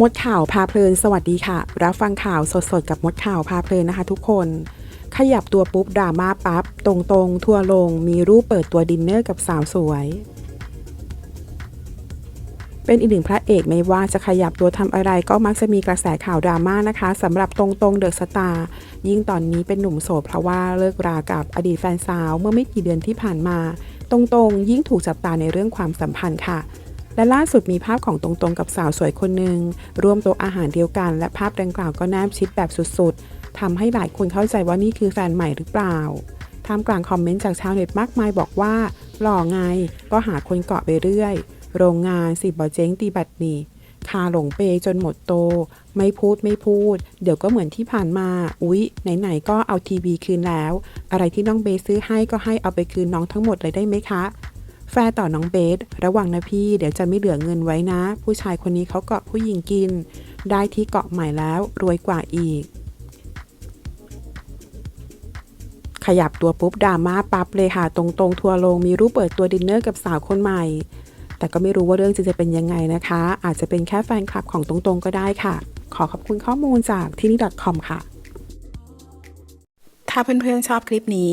มดข่าวพาเพลิน สวัสดีค่ะ รับฟังข่าวสดๆ กับมดข่าวพาเพลินนะคะทุกคน ขยับตัวปุ๊บดราม่าปั๊บ ตรงๆ ทัวลง มีรูปเปิดตัวดินเนอร์กับสาวสวย เป็นอีกหนึ่งพระเอกไม่ว่าจะขยับตัวทำอะไรก็มักจะมีกระแสข่าวดราม่านะคะสำหรับตรงๆเดอะสตาร์ยิ่งตอนนี้เป็นหนุ่มโสดเพราะว่าเลิกรากับอดีตแฟนสาวเมื่อไม่กี่เดือนที่ผ่านมา ตรงๆ ยิ่งถูกจับตาในเรื่องความสัมพันธ์ค่ะ และล่าสุดมีภาพของตรงๆกับสาวสวยคนหนึ่งร่วมโต๊ะอาหารเดียวกัน และภาพดังกล่าวก็แนบชิดแบบสุดๆทำให้หลายคนเข้าใจว่านี่คือแฟนใหม่หรือเปล่าท่ามกลางคอมเมนต์จากชาวเน็ตมากมายบอกว่า หล่อไง ก็หาคนเกาะไปเรื่อย โรงงานสิบบอเจ๊งตีบัตรนี่คาหลงเปจนหมดโต ไม่พูดไม่พูด เดี๋ยวก็เหมือนที่ผ่านมา อุ๊ย ไหนๆ ก็เอาทีวีคืนแล้ว อะไรที่น้องเบซื้อให้ก็ให้เอาไปคืนน้องทั้งหมดเลยได้ไหมคะ แฟร์ต่อน้องเบส ระวังนะพี่ เดี๋ยวจะไม่เหลือเงินไว้นะ ผู้ชายคนนี้เขาเกาะผู้หญิงกิน ได้ที่เกาะใหม่แล้วรวยกว่าอีก ขยับตัวปุ๊บดราม่าปั๊บเลยค่ะ ตรงๆ ทัวลงมีรูปเปิดตัวดินเนอร์กับสาวคนใหม่ แต่ก็ไม่รู้ว่าเรื่องจริงจะเป็นยังไงนะคะ อาจจะเป็นแค่แฟนคลับของตรงๆ ก็ได้ค่ะ ขอขอบคุณข้อมูลจากที่นี่ .com ค่ะ ถ้าเพื่อนๆชอบคลิปนี้